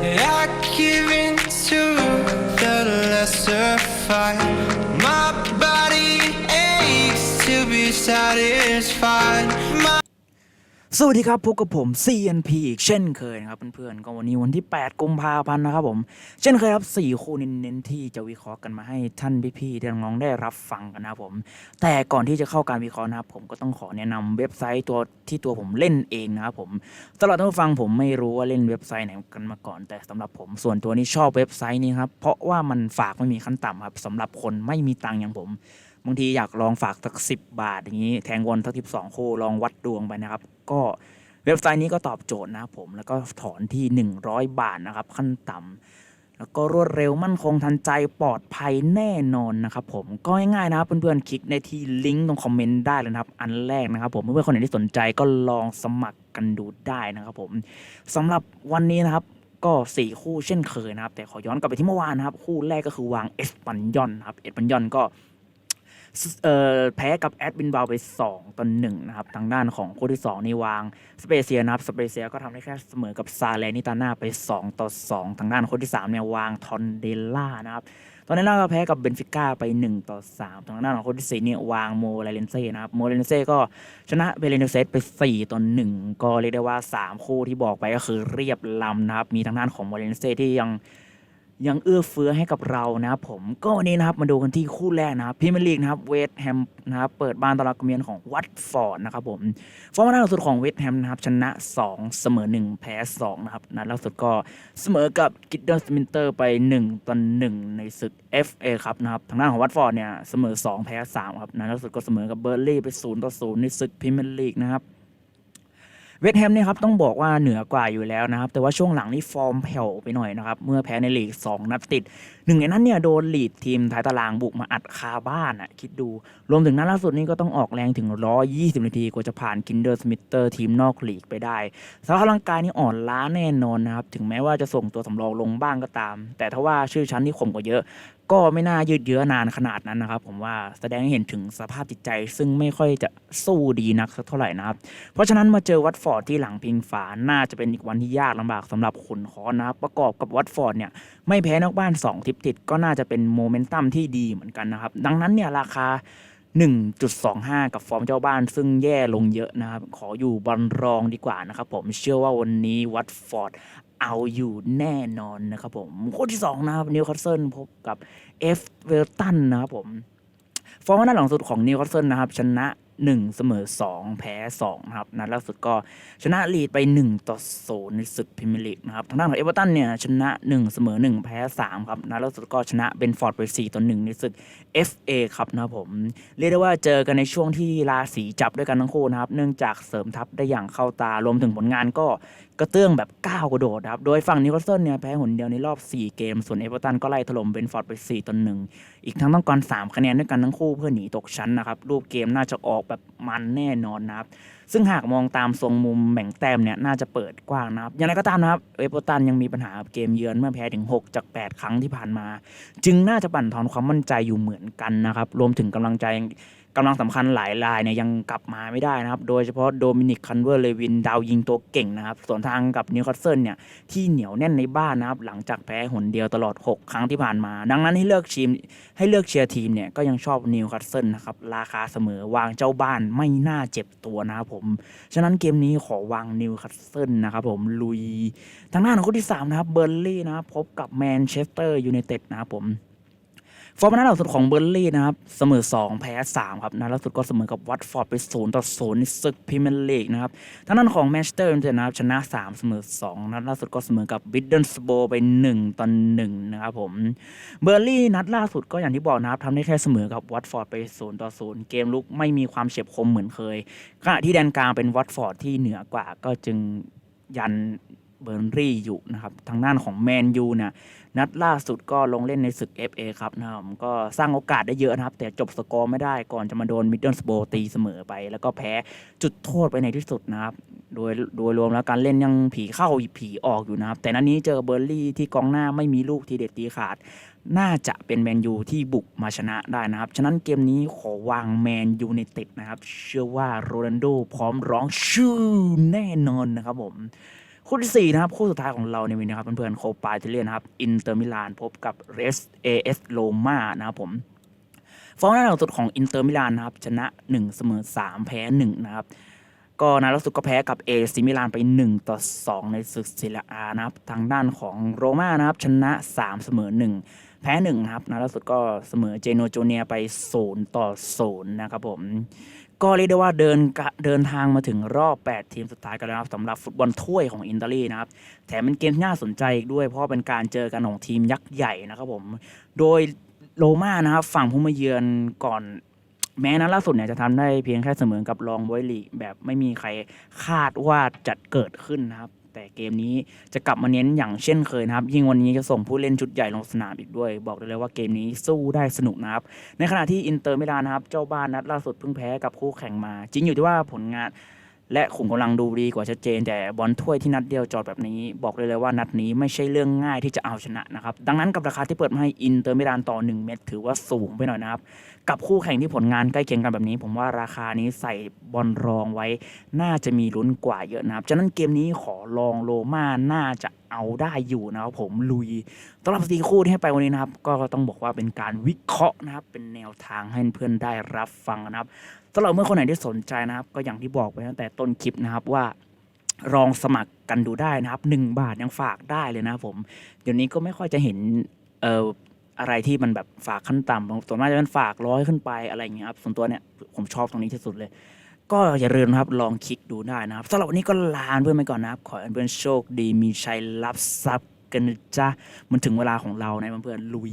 I give in to the lesser fight. My body aches to be satisfied. สวัสดีครับพบกับผม CNP อีกเช่นเคยนะครับเพื่อนๆก็วันนี้วันที่ 8 กุมภาพันธ์นะครับผม เช่นเคยครับ 4 คู่เน้นๆที่จะวิเคราะห์กันมาให้ท่านพี่ๆที่น้องๆได้รับฟังกันนะครับผม แต่ก่อนที่จะเข้าการวิเคราะห์นะครับผมก็ต้องขอแนะนำเว็บไซต์ตัวที่ตัวผมเล่นเองนะครับผมสำหรับท่านฟังผมไม่รู้ว่าเล่นเว็บไซต์ไหนกันมาก่อน แต่สำหรับผมส่วนตัวนี้ชอบเว็บไซต์นี้ครับเพราะว่ามันฝากไม่มีขั้นต่ำครับสำหรับคนไม่มีตังค์อย่างผม บางทีอยากลองฝากสักสิบบาทอย่างนี้ แทงวนสักสิบสองคู่ลองวัดดวงไปนะครับ ก็เว็บไซต์นี้ก็ตอบโจทย์นะครับผมแล้วก็ถอนที่ 100 บาทนะครับ ขั้นต่ำแล้วก็รวดเร็วมั่นคงทันใจปลอดภัยแน่นอนนะครับผมก็ง่ายๆนะครับเพื่อนๆคลิกในที่ลิงก์ตรงคอมเมนต์ได้เลยนะครับ อันแรกนะครับผมเพื่อนๆคนไหนที่สนใจก็ลองสมัครกันดูได้นะครับผมสำหรับวันนี้นะครับก็สี่คู่เช่นเคยนะครับ แต่ขอย้อนกลับไปที่เมื่อวานนะครับ คู่แรกก็คือวางเอสปันยอนครับเอสปันยอนก็ เอ่อแพ้กับแอดบินบาวไป 2ต่อหนึ่งนะครับ ทางด้านของคู่ที่ 2 นี่วางสเปเซียนะครับสเปเซียก็ทำได้แค่เสมอกับซาเลนิตาน่าไป 2 ต่อ 2 ทางด้านคู่ที่ 3 เนี่ยวางทอนเดล่านะครับตอนนี้ล่าก็แพ้กับเบนฟิก้าไป 1 ต่อ 3 ทางด้านของคนที่4เนี่ยวางโมเรเลนเซ่นะครับโมเรเลนเซ่ก็ชนะเบเลนเซสไป 4 ต่อ 1 ก็เรียกได้ว่า 3 คู่ที่บอกไปก็คือเรียบลำนะครับ มีทางด้านของโมเรเลนเซ่ที่ยัง ยังเอื้อเฟื้อให้กับเรานะครับผมก็วันนี้นะครับมาดูกันที่คู่แรกนะครับพรีเมียร์ลีกนะครับเวสต์แฮมนะครับเปิดบ้านต้อนรับกเมียนของวัตฟอร์ดนะครับผมฟอร์มล่าสุดของเวสต์แฮมนะครับชนะ 2 เสมอ 1 แพ้ 2 นะครับนัดล่าสุดก็เสมอกับกิดเดอร์สมินเตอร์ไป 1ต่อ1ในศึก FA ครับนะครับทางด้านของวัตฟอร์ดเนี่ยเสมอ 2 แพ้ 3 ครับนัดล่าสุดก็เสมอกับเบอร์ลี่ไป0ต่อ0ในศึกพรีเมียร์ลีกนะครับ เวสต์แฮมเนี่ยครับต้องบอกว่าเหนือกว่าอยู่แล้วนะครับแต่ว่าช่วงหลังนี่ฟอร์มแผ่วไปหน่อยนะครับเมื่อแพ้ในลีก 2 นัดติดหนึ่งในนั้นเนี่ยโดนลีดทีมท้ายตารางบุกมาอัดคาบ้านอะคิดดูรวมถึงนัดล่าสุดนี้ก็ต้องออกแรงถึง 120 นาทีกว่าจะผ่านกินเดอร์สมิเตอร์ทีมนอกลีกไปได้สภาพร่างกายนี่อ่อนล้าแน่นอนนะครับถึงแม้ว่าจะส่งตัวสำรองลงบ้างก็ตาม แต่ถ้าว่าชื่อชั้นที่ข่มกว่าเยอะก็ไม่น่ายืดเยื้อนานขนาดนั้นนะครับ ผมว่าแสดงให้เห็นถึงสภาพจิตใจซึ่งไม่ค่อยจะสู้ดีนักสักเท่าไหร่นะครับ เพราะฉะนั้นมาเจอวัตฟอร์ดที่หลังพิงฝาน่าจะเป็นอีกวันที่ยากลำบากสำหรับขุนคอนนะครับประกอบกับวัตฟอร์ดเนี่ยไม่แพ้นอกบ้าน2ทิปติดก็น่าจะเป็นโมเมนตัมที่ดีเหมือนกันนะครับ ดังนั้นเนี่ยราคา 1.25 กับฟอร์มเจ้าบ้านซึ่งแย่ลงเยอะนะครับ ขออยู่บอลรองดีกว่านะครับผมเชื่อว่าวันนี้วัตฟอร์ดเอาอยู่แน่นอนนะครับผมคู่ที่2นะครับนิวคาสเซิลพบกับเอฟเวลตันนะครับผมฟอร์มหน้าหลังสุดของนิวคาสเซิลนะครับชนะ 1 เสมอ 2 แพ้ 2 นะครับ นัดล่าสุดก็ชนะลีดไป 1 ต่อ0ในศึกพรีเมียร์ลีกนะครับ ทางด้านของเอเวอร์ตันเนี่ยชนะ 1 เสมอ 1 แพ้ 3 ครับ นัดล่าสุดก็ชนะเบนฟอร์ดไป 4 ต่อ 1 ในศึก FA ครับนะครับผม เรียกได้ว่าเจอกันในช่วงที่ราศีจับด้วยกันทั้งคู่นะครับ เนื่องจากเสริมทัพได้อย่างเข้าตารวมถึงผลงานก็กระเตื้องแบบก้าวกระโดดครับ โดยฝั่งนิวคาสเซิลเนี่ยแพ้หนเดียวในรอบ 4 เกม ส่วนเอเวอร์ตันก็ไล่ถล่มเบนฟอร์ดไป 4ต่อ1อีกทั้งต้องการ3คะแนนด้วยกันทั้งคู่เพื่อหนีตกชั้นนะครับ รูปเกมน่าจะออกแบบมันแน่นอนนะครับ ซึ่งหากมองตามทรงมุมแบ่งแต้มเนี่ยน่าจะเปิดกว้างนะครับ อย่างไรก็ตามนะครับเอเวอร์ตันยังมีปัญหาเกมเยือนเมื่อแพ้ถึง 6 จาก 8 ครั้งที่ผ่านมา จึงน่าจะบั่นทอนความมั่นใจอยู่เหมือนกันนะครับ รวมถึงกำลังใจ กำลังสำคัญหลายรายเนี่ยยังกลับมาไม่ได้นะครับ โดยเฉพาะโดมินิกคันเวอร์เลวินดาวยิงตัวเก่งนะครับ ส่วนทางกับนิวคาสเซิลเนี่ยที่เหนียวแน่นในบ้านนะครับ หลังจากแพ้หนเดียวตลอด 6 ครั้งที่ผ่านมา ดังนั้นให้เลือกทีมให้เลือกเชียร์ทีมเนี่ยก็ยังชอบนิวคาสเซิลนะครับ ราคาเสมอวางเจ้าบ้านไม่น่าเจ็บตัวนะครับผม ฉะนั้นเกมนี้ขอวางนิวคาสเซิลนะครับผมลุย ทางหน้าของคู่ที่3นะครับเบอร์ลี่นะครับพบกับแมนเชสเตอร์ยูไนเต็ดนะครับผม ฟอร์มนัดล่าสุดของเบอร์ลี่นะครับ เสมอ 2 แพ้ 3 ครับนัดล่าสุดก็เสมอกับวัตฟอร์ดไป 0 ต่อ0ในศึกพรีเมียร์ลีกนะครับทางด้านของแมนเชสเตอร์ยูไนเต็ดนะครับชนะ 3 เสมอ 2 นัดล่าสุดก็เสมอกับบิดเดิลสโบไป 1 ต่อ1นะครับผมเบอร์ลี่นัดล่าสุดก็อย่างที่บอกนะครับทำได้แค่เสมอกับวัตฟอร์ดไป 0 ต่อ0เกมลุกไม่มีความเฉียบคมเหมือนเคยขณะที่แดนกลางเป็นวัตฟอร์ดที่เหนือกว่าก็จึงยัน เบอร์ลี่อยู่นะครับทางด้านของแมนยูเนี่ยนัดล่าสุดก็ลงเล่นในศึก FA ครับนะครับก็สร้างโอกาสได้เยอะนะครับ แต่จบสกอร์ไม่ได้ก่อนจะมาโดนมิดเดิลสโบตีเสมอไป แล้วก็แพ้จุดโทษไปในที่สุดนะครับ โดยโดยรวมแล้วการเล่นยังผีเข้าผีออกอยู่นะครับ แต่นัดนี้เจอเบอร์ลี่ที่กองหน้าไม่มีลูกทีเด็ดตีขาด น่าจะเป็นแมนยูที่บุกมาชนะได้นะครับ ฉะนั้นเกมนี้ขอวางแมนยูในติดนะครับ เชื่อว่าโรนัลโดพร้อมร้องชื่อแน่นอนนะครับผม คู่ที่สี่นะครับ คู่สุดท้ายของเราในวันนี้ครับ เพื่อนๆโคปาอิตาเลียนครับ อินเตอร์มิลานพบกับเรสเอเอสโรมานะครับผมฟอร์มหน้าหลังสุดของอินเตอร์มิลานนะครับ ชนะ 1 เสมอ 3 แพ้ 1 นะครับ ก็นัดล่าสุดก็แพ้กับเอซิมิลานไป 1 ต่อ 2 ในศึกเซเรียอานะครับ ทางด้านของโรม่านะครับ ชนะ 3 เสมอ 1 แพ้1นะครับนัดล่าสุดก็เสมอเจโนโจเนียไป 0 ต่อ 0 นะครับผม ก็เรียกได้ว่าเดินเดินทางมาถึงรอบ 8 ทีมสุดท้ายกันแล้วนะครับสำหรับฟุตบอลถ้วยของอิตาลีนะครับ แถมเป็นเกมที่น่าสนใจอีกด้วย เพราะเป็นการเจอกันของทีมยักษ์ใหญ่นะครับผม โดยโรม่านะครับฝั่งผู้มาเยือนก่อนแม้นั้นล่าสุดเนี่ยจะทำได้เพียงแค่เสมอกับรองบอยลีแบบไม่มีใครคาดว่าจะเกิดขึ้นนะครับ แต่เกมนี้จะกลับมาเน้นอย่างเช่นเคยนะครับ ยิ่งวันนี้จะส่งผู้เล่นชุดใหญ่ลงสนามอีกด้วย บอกได้เลยว่าเกมนี้สู้ได้สนุกนะครับ ในขณะที่อินเตอร์มิลานนะครับ เจ้าบ้านนัดล่าสุดเพิ่งแพ้กับคู่แข่งมา จริงอยู่ที่ว่าผลงาน และขุมกำลังดูดีกว่าชัดเจน แต่บอลถ้วยที่นัดเดียวจอดแบบนี้ บอกเลยเลยว่านัดนี้ไม่ใช่เรื่องง่ายที่จะเอาชนะนะครับ ดังนั้นกับราคาที่เปิดมาให้อินเตอร์มิลานต่อ 1 เม็ดถือว่าสูงไปหน่อยนะครับ กับคู่แข่งที่ผลงานใกล้เคียงกันแบบนี้ ผมว่าราคานี้ใส่บอลรองไว้ น่าจะมีลุ้นกว่าเยอะนะครับฉะนั้นเกมนี้ขอลองโลมาน่าจะเอาได้อยู่นะครับผมลุยสำหรับสตีคู่ที่ให้ไปวันนี้นะครับ ก็ต้องบอกว่าเป็นการวิเคราะห์นะครับ เป็นแนวทางให้เพื่อนได้รับฟังนะครับำหรับเมื่อคนไหนที่สนใจนะครับ ก็อย่างที่บอกไปตั้งแต่ต้นคลิปนะครับว่าลองสมัครกันดูได้นะครับหนึ่งบาทยังฝากได้เลยนะครับผม เดี๋ยวนี้ก็ไม่ค่อยจะเห็นเอ่ออะไรที่มันแบบฝากขั้นต่ำส่วนมากจะเป็นฝากร้อยขึ้นไปอะไรอย่างเงี้ยครับส่วนตัวเนี่ยผมชอบตรงนี้ที่สุดเลย ก็อย่าลืมนะครับลองคลิกดูได้นะครับสำหรับวันนี้ก็ลาเพื่อนไปก่อนนะครับ ขอให้เพื่อนโชคดีมีชัยรับทรัพย์กันนะจ๊ะมันถึงเวลาของเรานะเพื่อนๆลุย